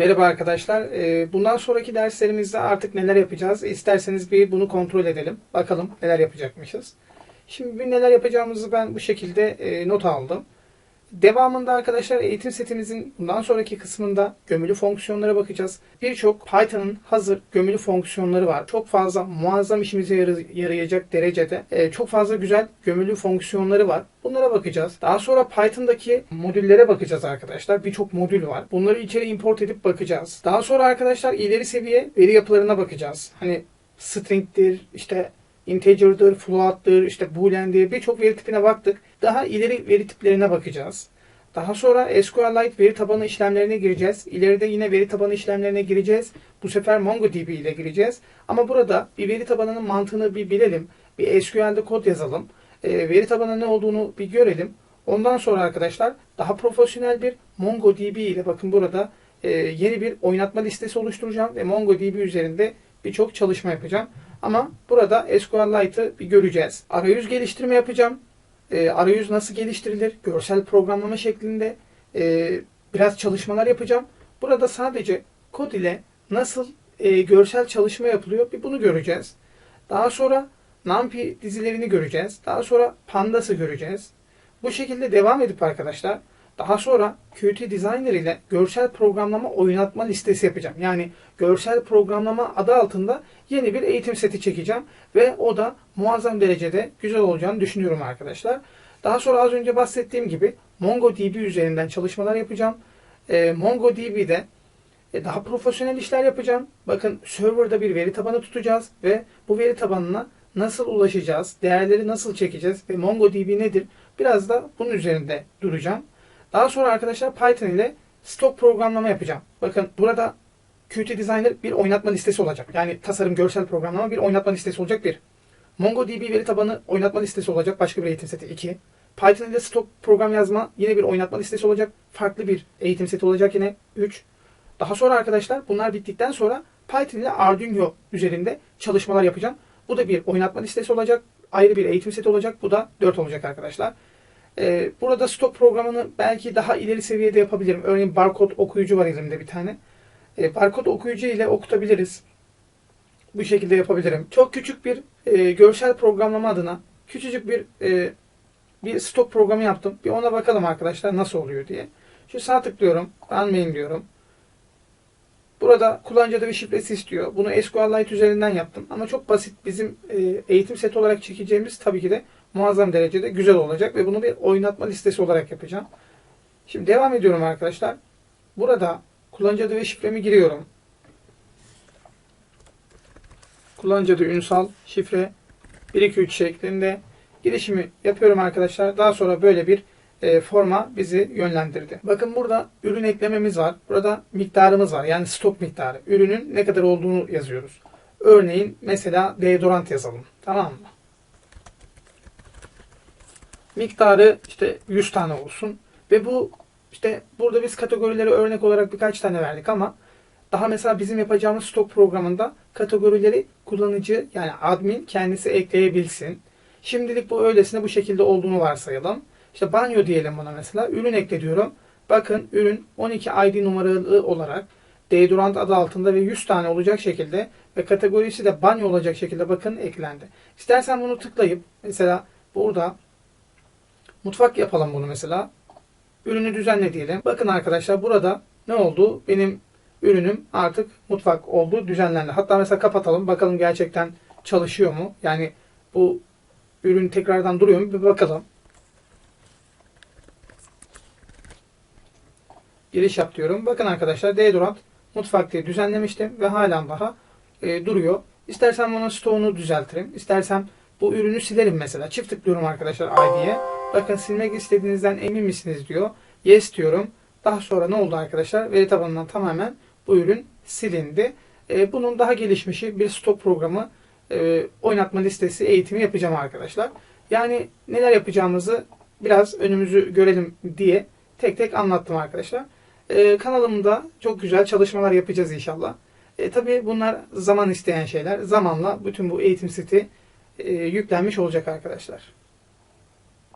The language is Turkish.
Merhaba arkadaşlar. Ee, Bundan sonraki derslerimizde artık neler yapacağız? İsterseniz bir bunu kontrol edelim. Bakalım neler yapacakmışız. Şimdi bir neler yapacağımızı ben bu şekilde e, not aldım. Devamında arkadaşlar eğitim setimizin bundan sonraki kısmında gömülü fonksiyonlara bakacağız. Birçok Python'ın hazır gömülü fonksiyonları var. Çok fazla muazzam işimize yarayacak derecede e, çok fazla güzel gömülü fonksiyonları var. Bunlara bakacağız. Daha sonra Python'daki modüllere bakacağız arkadaşlar. Birçok modül var. Bunları içeri import edip bakacağız. Daha sonra arkadaşlar ileri seviye veri yapılarına bakacağız. Hani string'tir, işte integer'dır, float'tır, işte boolean'dir birçok veri tipine baktık. Daha ileri veri tiplerine bakacağız. Daha sonra SQLite veri tabanı işlemlerine gireceğiz. İleride yine veri tabanı işlemlerine gireceğiz. Bu sefer MongoDB ile gireceğiz. Ama burada bir veri tabanının mantığını bir bilelim. Bir SQL'de kod yazalım. E, veri tabanı ne olduğunu bir görelim. Ondan sonra arkadaşlar daha profesyonel bir MongoDB ile bakın burada e, yeni bir oynatma listesi oluşturacağım ve MongoDB üzerinde birçok çalışma yapacağım. Ama burada SQLite'ı bir göreceğiz. Arayüz geliştirme yapacağım. E, arayüz nasıl geliştirilir? Görsel programlama şeklinde e, biraz çalışmalar yapacağım. Burada sadece kod ile nasıl e, görsel çalışma yapılıyor bir bunu göreceğiz. Daha sonra NumPy dizilerini göreceğiz. Daha sonra Pandas'ı göreceğiz. Bu şekilde devam edip arkadaşlar daha sonra Qt Designer ile görsel programlama oynatma listesi yapacağım. Yani görsel programlama adı altında yeni bir eğitim seti çekeceğim ve o da muazzam derecede güzel olacağını düşünüyorum arkadaşlar. Daha sonra az önce bahsettiğim gibi MongoDB üzerinden çalışmalar yapacağım. Ee, MongoDB'de e, daha profesyonel işler yapacağım. Bakın serverda bir veri tabanı tutacağız ve bu veri tabanına nasıl ulaşacağız, değerleri nasıl çekeceğiz ve MongoDB nedir? Biraz da bunun üzerinde duracağım. Daha sonra arkadaşlar Python ile stok programlama yapacağım. Bakın burada Qt Designer bir oynatma listesi olacak. Yani tasarım, görsel programlama bir oynatma listesi olacak bir. MongoDB veri tabanı oynatma listesi olacak. Başka bir eğitim seti 2. Python ile stok program yazma yine bir oynatma listesi olacak. Farklı bir eğitim seti olacak yine 3. Daha sonra arkadaşlar bunlar bittikten sonra Python ile Arduino üzerinde çalışmalar yapacağım. Bu da bir oynatma listesi olacak. Ayrı bir eğitim seti olacak. Bu da 4 olacak arkadaşlar. Ee, burada stok programını belki daha ileri seviyede yapabilirim. Örneğin barkod okuyucu var elimde bir tane. Ee, barkod okuyucu ile okutabiliriz. Bu şekilde yapabilirim. Çok küçük bir e, görsel programlama adına küçücük bir e, bir stok programı yaptım. Bir ona bakalım arkadaşlar nasıl oluyor diye. Şu sağ tıklıyorum. Run main diyorum. Burada kullanıcı adı ve şifresi istiyor. Bunu SQLite üzerinden yaptım. Ama çok basit bizim e, eğitim seti olarak çekeceğimiz tabii ki de muazzam derecede güzel olacak. Ve bunu bir oynatma listesi olarak yapacağım. Şimdi devam ediyorum arkadaşlar. Burada kullanıcı adı ve şifremi giriyorum. Kullanıcı adı Ünsal, şifre 123 şeklinde girişimi yapıyorum arkadaşlar. Daha sonra böyle bir e, forma bizi yönlendirdi. Bakın burada ürün eklememiz var. Burada miktarımız var. Yani stok miktarı. Ürünün ne kadar olduğunu yazıyoruz. Örneğin mesela deodorant yazalım. Tamam mı? Miktarı işte 100 tane olsun. Ve bu işte burada biz kategorileri örnek olarak birkaç tane verdik ama daha mesela bizim yapacağımız stok programında kategorileri kullanıcı yani admin kendisi ekleyebilsin. Şimdilik bu öylesine bu şekilde olduğunu varsayalım. İşte banyo diyelim buna mesela. Ürün ekle diyorum. Bakın ürün 12 ID numaralı olarak deodorant adı altında ve 100 tane olacak şekilde ve kategorisi de banyo olacak şekilde bakın eklendi. İstersen bunu tıklayıp mesela burada mutfak yapalım bunu mesela. Ürünü düzenle diyelim. Bakın arkadaşlar burada ne oldu? Benim ürünüm artık mutfak oldu, düzenlendi. Hatta mesela kapatalım. Bakalım gerçekten çalışıyor mu? Yani bu ürün tekrardan duruyor mu? Bir bakalım. Giriş yap diyorum. Bakın arkadaşlar deodorant mutfak diye düzenlemiştim ve halen daha e, duruyor. İstersen bunun stoğunu düzeltirim. İstersem bu ürünü silerim mesela. Çift tıklıyorum arkadaşlar ID'ye. Bakın silmek istediğinizden emin misiniz diyor. Yes diyorum. Daha sonra ne oldu arkadaşlar? Veri tabanından tamamen bu ürün silindi. E, bunun daha gelişmişi bir stok programı e, oynatma listesi eğitimi yapacağım arkadaşlar. Yani neler yapacağımızı biraz önümüzü görelim diye tek tek anlattım arkadaşlar. E, kanalımda çok güzel çalışmalar yapacağız inşallah. E, tabii bunlar zaman isteyen şeyler. Zamanla bütün bu eğitim seti e, yüklenmiş olacak arkadaşlar.